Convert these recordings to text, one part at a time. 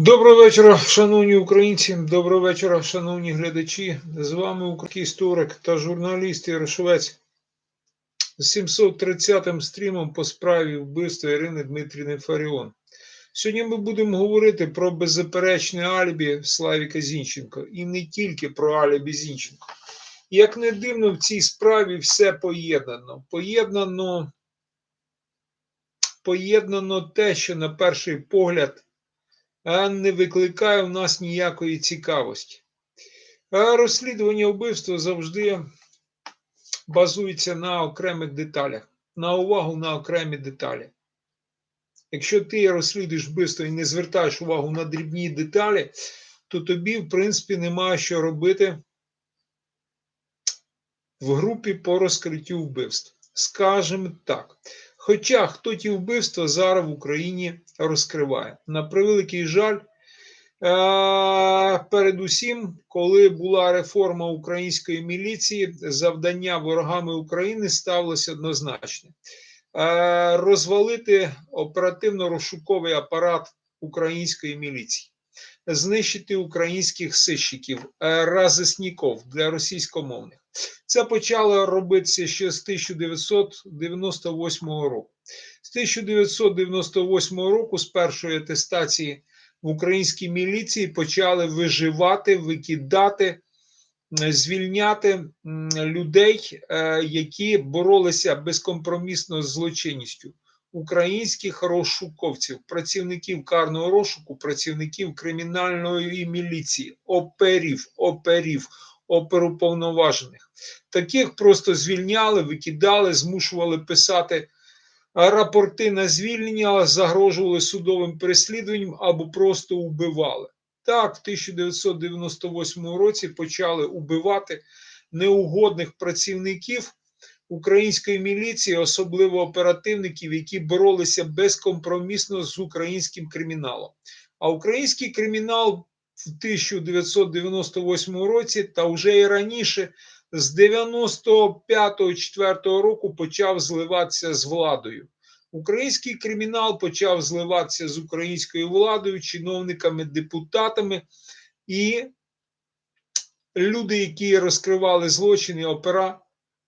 Доброго вечора, шановні українці. Доброго вечора, шановні глядачі. З вами український історик та журналіст Ярошовець з 730-м стрімом по справі вбивства Ірини Дмитрівни Фаріон. Сьогодні ми будемо говорити про беззаперечне алібі Славіка Зінченко і не тільки про алібі Зінченко. Як не дивно, в цій справі все поєднано. Поєднано, поєднано те, що на перший погляд не викликає в нас ніякої цікавості. Розслідування вбивства завжди базується на окремих деталях, на увагу на окремі деталі. Якщо ти розслідуєш вбивство і не звертаєш увагу на дрібні деталі, то тобі, в принципі, немає що робити в групі по розкриттю вбивств. Скажемо так. Хоча хто ті вбивства зараз в Україні розкриває. На превеликий жаль, е, передусім, коли була реформа української міліції, завдання ворогами України ставилося однозначне: Е, розвалити оперативно-розшуковий апарат української міліції, знищити українських сищиків, е, разисніков для російськомовних. Це почало робитися ще з 1998 року. З 1998 року, з першої атестації в українській міліції, почали виживати, викидати, звільняти людей, е, які боролися безкомпромісно з злочинністю. Українських розшуковців, працівників карного розшуку, працівників кримінальної міліції, оперів, оперів оперуповноважених. Таких просто звільняли, викидали, змушували писати рапорти на звільнення, загрожували судовим переслідуванням або просто убивали. Так, в 1998 році почали убивати неугодних працівників української міліції, особливо оперативників, які боролися безкомпромісно з українським криміналом. А український кримінал 1998 році, та вже і раніше, з 95-4 року почав зливатися з владою. Український кримінал почав зливатися з українською владою, чиновниками, депутатами і люди, які розкривали злочини, опера,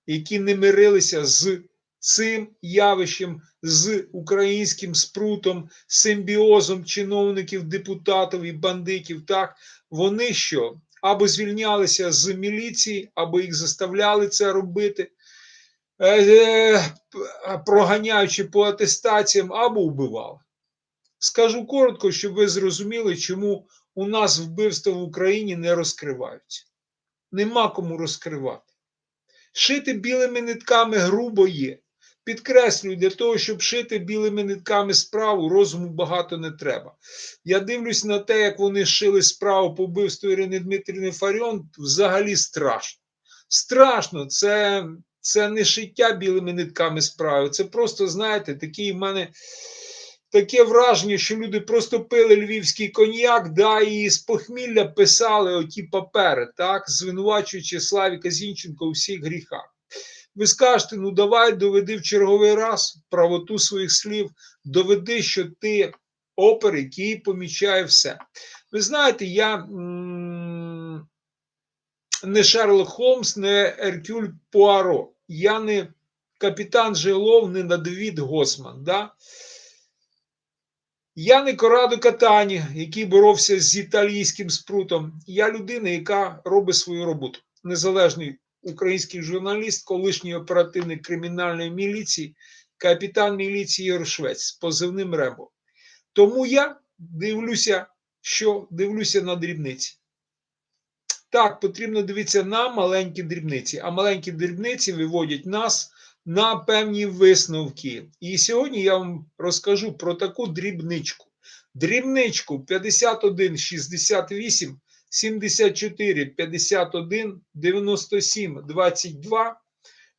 які не мирилися з цим явищем, з українським спрутом, симбіозом чиновників, депутатів і бандитів, так вони що? Або звільнялися з міліції, або їх заставляли це робити, проганяючи по атестаціям, або вбивали. Скажу коротко, щоб ви зрозуміли, чому у нас вбивства в Україні не розкриваються. Нема кому розкривати. Шити білими нитками грубо є. Підкреслюю, для того, щоб шити білими нитками справу, розуму багато не треба. Я дивлюсь на те, як вони шили справу по вбивству Ірини Дмитрівни Фаріон, взагалі страшно. Страшно, це це не шиття білими нитками справи. Це просто, знаєте, такий в мене таке враження, що люди просто пили львівський коньяк, да, і з похмілля писали оті папери, так, звинувачуючи Славіка Зінченко у всіх гріхах. Ви скажете, ну давай доведи в черговий раз правоту своїх слів, доведи, що ти опер, який помічає все. Ви знаєте, я не Шерлок Холмс, не Еркюль Пуаро, я не капітан Жилов, не Давід Госман. Да? Я не Корадо Катані, який боровся з італійським спрутом. Я людина, яка робить свою роботу. Незалежний український журналіст, колишній оперативник кримінальної міліції, капітан міліції Єршвець з позивним Рембо. Тому я дивлюся, що дивлюся на дрібниці. Так, потрібно дивитися на маленькі дрібниці, а маленькі дрібниці виводять нас на певні висновки. І сьогодні я вам розкажу про таку дрібничку. Дрібничку 51 68 74 51 97 22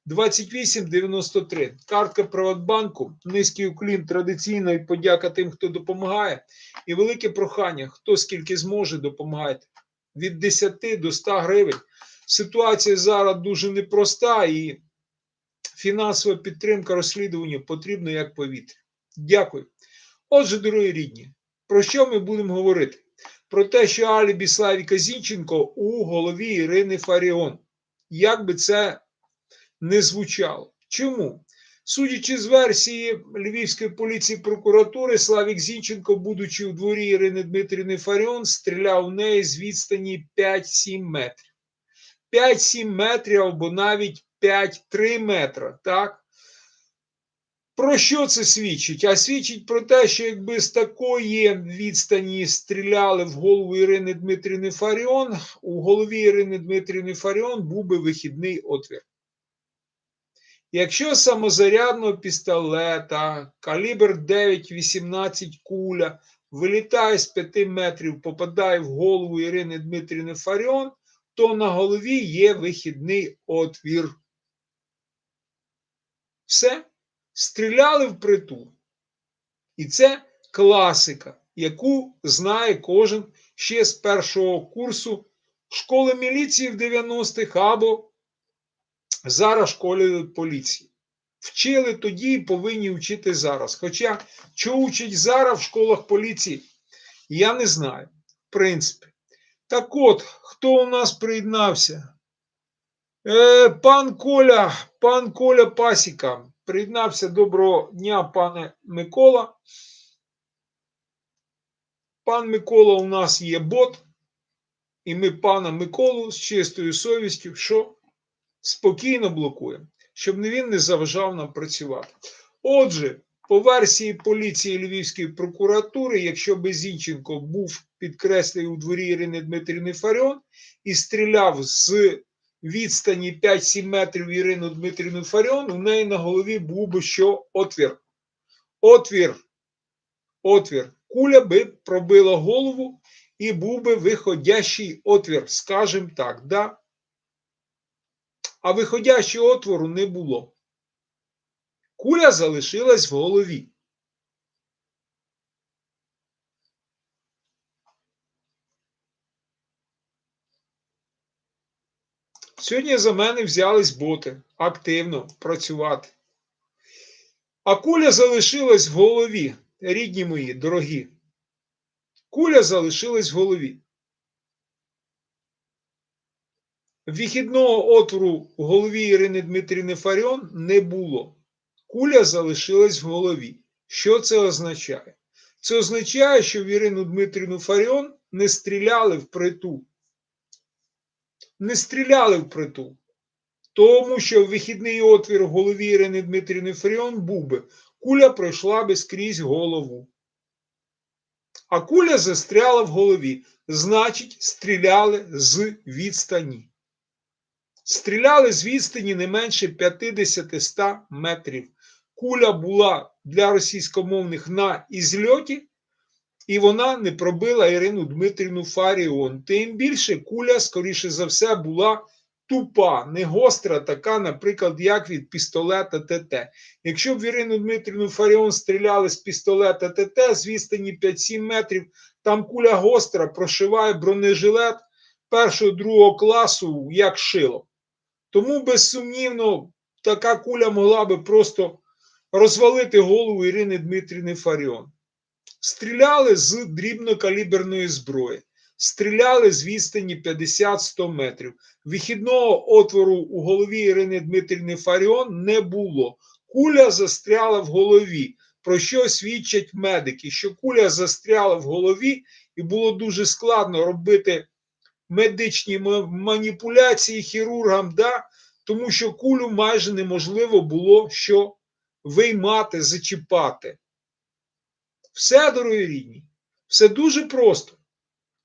28 93. Картка Приватбанку. Низький уклін традиційно і подяка тим, хто допомагає. І велике прохання, хто скільки зможе, допомагайте. Від 10 до 100 гривень. Ситуація зараз дуже непроста і фінансова підтримка розслідування потрібна як повітря. Дякую. Отже, дорогі рідні, про що ми будемо говорити? Про те, що Алібі Славіка Зінченко у голові Ірини Фаріон. Як би це не звучало. Чому? Судячи з версії Львівської поліції прокуратури, Славік Зінченко, будучи у дворі Ірини Дмитрівни Фаріон, стріляв у неї з відстані 5-7 метрів. 5-7 метрів або навіть 5-3 метра. Так? Про що це свідчить? А свідчить про те, що якби з такої відстані стріляли в голову Ірини Дмитрівни Фаріон, у голові Ірини Дмитрівни Фаріон був би вихідний отвір. Якщо самозарядного пістолета, калібр 9-18 куля вилітає з 5 метрів, попадає в голову Ірини Дмитрівни Фаріон, то на голові є вихідний отвір. Все стріляли в притул. І це класика, яку знає кожен ще з першого курсу школи міліції в 90-х або зараз школи поліції. Вчили тоді і повинні вчити зараз. Хоча, що учать зараз в школах поліції, я не знаю. В принципі. Так от, хто у нас приєднався? Е, Пан Коля, пан Коля Пасіка. Приєднався доброго дня, пане Микола. Пан Микола у нас є бот, і ми пана Миколу з чистою совістю, що спокійно блокуємо, щоб він не заважав нам працювати. Отже, по версії поліції Львівської прокуратури, якщо би Зінченко був підкреслив у дворі Ірини Дмитрівни Фаріон і стріляв з відстані 5-7 метрів Ірину Дмитрівну Фаріон, у неї на голові був би що отвір. Отвір. Отвір. Куля би пробила голову і був би виходящий отвір, скажімо так, да? А виходящого отвору не було. Куля залишилась в голові. Сьогодні за мене взялись боти активно працювати. А куля залишилась в голові, рідні мої, дорогі. Куля залишилась в голові. Вихідного отвору в голові Ірини Дмитрівни Фаріон не було. Куля залишилась в голові. Що це означає? Це означає, що в Ірину Дмитрівну Фаріон не стріляли в притул. Не стріляли в притул. Тому що вихідний отвір в голові Ірини Дмитрівни Фаріон був би, куля пройшла би скрізь голову. А куля застряла в голові. Значить, стріляли з відстані. Стріляли з відстані не менше 50-100 метрів. Куля була для російськомовних на ізльоті, і вона не пробила Ірину Дмитрівну Фаріон. Тим більше куля, скоріше за все, була тупа, не гостра, така, наприклад, як від пістолета ТТ. Якщо б Ірину Дмитрівну Фаріон стріляли з пістолета ТТ з відстані 5-7 метрів, там куля гостра прошиває бронежилет першого другого класу як шило. Тому, безсумнівно, така куля могла би просто розвалити голову Ірини Дмитрівни Фаріон. Стріляли з дрібнокаліберної зброї, стріляли з відстані 50-100 метрів. Вихідного отвору у голові Ірини Дмитрівни Фаріон не було. Куля застряла в голові. Про що свідчать медики? Що куля застряла в голові, і було дуже складно робити медичні маніпуляції хірургам, да? тому що кулю майже неможливо було що виймати, зачіпати. Все, дорогі рідні, все дуже просто.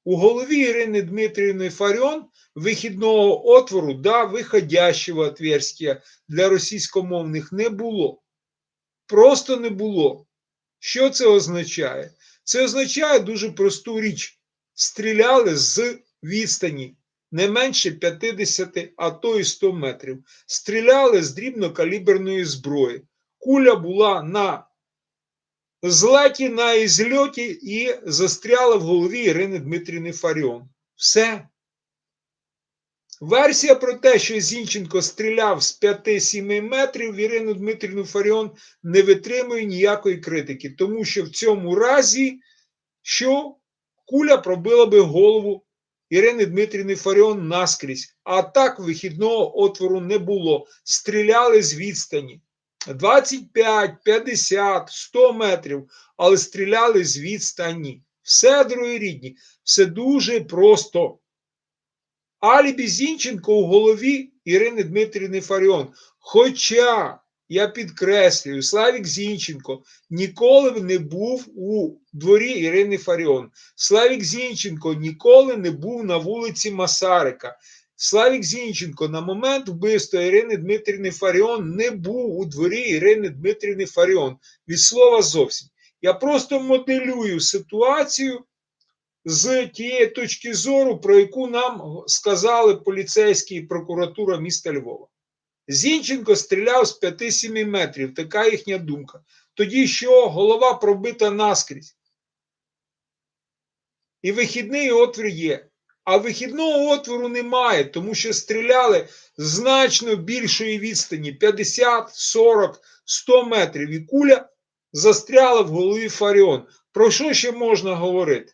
У голові Ірини Дмитрівни Фаріон вихідного отвору, да, виходящого отверстия для російськомовних не було. Просто не було. Що це означає? Це означає дуже просту річ. Стріляли з відстані не менше 50, а то і 100 метрів. Стріляли з дрібнокаліберної зброї. Куля була на злеті, на ізльоті і застряла в голові Ірини Дмитрівни Фаріон. Все. Версія про те, що Зінченко стріляв з 5-7 метрів, Ірину Дмитрівну Фаріон не витримує ніякої критики, тому що в цьому разі, що куля пробила би голову Ірини Дмитрівни Фаріон наскрізь. А так вихідного отвору не було. Стріляли з відстані. 25, 50, 100 метрів, але стріляли з відстані. Все, другі рідні, все дуже просто. Алібі Зінченко у голові Ірини Дмитрівни Фаріон. Хоча, я підкреслюю, Славік Зінченко ніколи не був у дворі Ірини Фаріон. Славік Зінченко ніколи не був на вулиці Масарика. Славік Зінченко на момент вбивства Ірини Дмитрівни Фаріон не був у дворі Ірини Дмитрівни Фаріон. Від слова зовсім. Я просто моделюю ситуацію з тієї точки зору, про яку нам сказали поліцейські і прокуратура міста Львова. Зінченко стріляв з 5-7 метрів, така їхня думка. Тоді що голова пробита наскрізь. І вихідний отвір є. А вихідного отвору немає, тому що стріляли значно більшої відстані 50, 40, 100 метрів. І куля застряла в голові Фаріон. Про що ще можна говорити?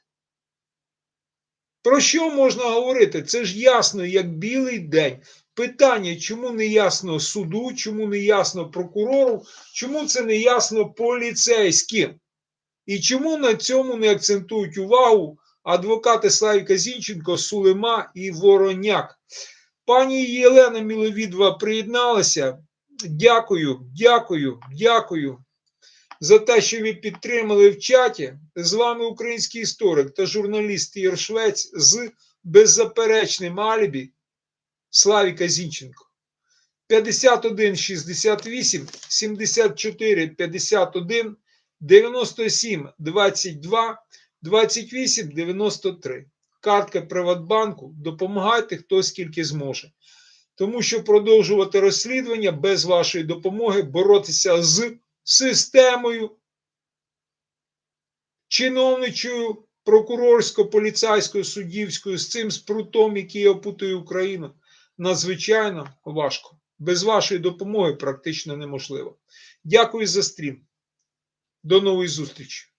Про що можна говорити? Це ж ясно, як білий день. Питання, чому не ясно суду, чому не ясно прокурору, чому це не ясно поліцейським? І чому на цьому не акцентують увагу адвокати Славіка Зінченко, Сулема і Вороняк? Пані Єлена Міловідова приєдналася. Дякую, дякую, дякую за те, що ви підтримали в чаті. З вами український історик та журналіст Ігор Швець з беззаперечним алібі Славіка Зінченко. 51 68 74 51 97 22 28 93. Картка Приватбанку. Допомагайте хто скільки зможе. Тому що продовжувати розслідування без вашої допомоги, боротися з системою чиновничою, прокурорсько-поліцейською, суддівською, з цим спрутом, який опутує Україну, надзвичайно важко. Без вашої допомоги практично неможливо. Дякую за стрім. До нової зустрічі.